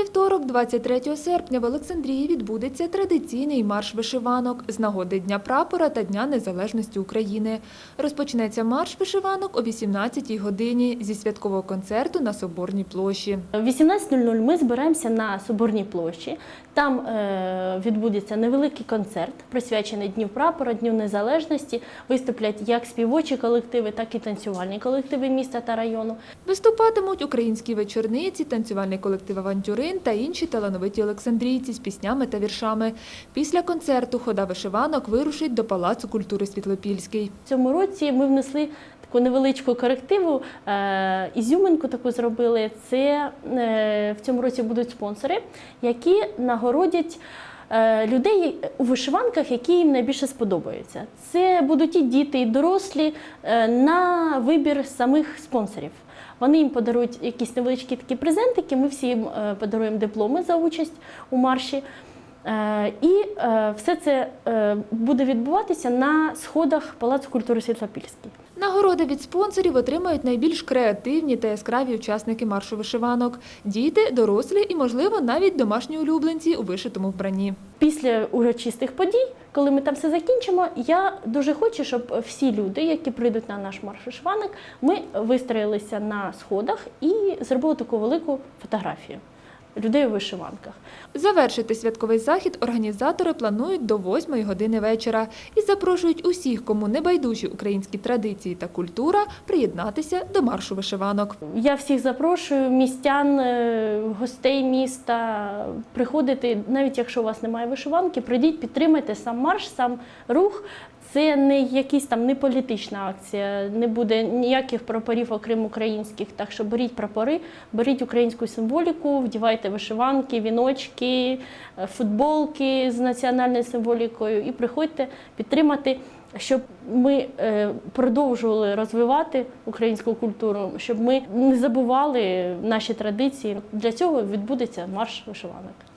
вівторок, 23 серпня, в Олександрії відбудеться традиційний марш вишиванок з нагоди Дня прапора та Дня Незалежності України. Розпочнеться марш вишиванок о 18-й годині зі святкового концерту на Соборній площі. В 18.00 ми збираємося на Соборній площі. Там е, відбудеться невеликий концерт, присвячений Дню прапора, Дню Незалежності. Виступлять як співочі колективи, так і танцювальні колективи міста та району. Виступатимуть українські вечорниці, танцювальний колектив «Авантюрин» та інші талановиті олександрійці з піснями та віршами. Після концерту хода вишиванок вирушить до Палацу культури Світлопільський. Цьому році ми внесли таку невеличку корективу, е, ізюминку таку зробили. Це е, в цьому році будуть спонсори, які нагородять. Е, Людей у вишиванках, які їм найбільше сподобаються. Це будуть і діти, і дорослі е, на вибір самих спонсорів. Вони їм подарують якісь невеличкі такі презентики. Ми всі їм е, подаруємо дипломи за участь у марші. І все це буде відбуватися на сходах Палацу культури Світлопільський. Нагороди від спонсорів отримають найбільш креативні та яскраві учасники маршу вишиванок – діти, дорослі і, можливо, навіть домашні улюбленці у вишитому вбранні. Після урочистих подій, коли ми там все закінчимо, я дуже хочу, щоб всі люди, які прийдуть на наш марш вишиванок, ми вистроїлися на сходах і зробили таку велику фотографію людей у вишиванках. Завершити святковий захід організатори планують до 8 години вечора і запрошують усіх, кому не байдужі українські традиції та культура, приєднатися до маршу вишиванок. Я всіх запрошую містян, е, гостей міста приходити, навіть якщо у вас немає вишиванки, прийдіть, підтримайте сам марш, сам рух. Це не якась там не політична акція, не буде ніяких прапорів, окрім українських. Так що беріть прапори, беріть українську символіку, вдівайте вишиванки, віночки, е, футболки з національною символікою і приходьте підтримати щоб ми е, продовжували розвивати українську культуру, щоб ми не забували наші традиції. Для цього відбудеться марш вишиванок.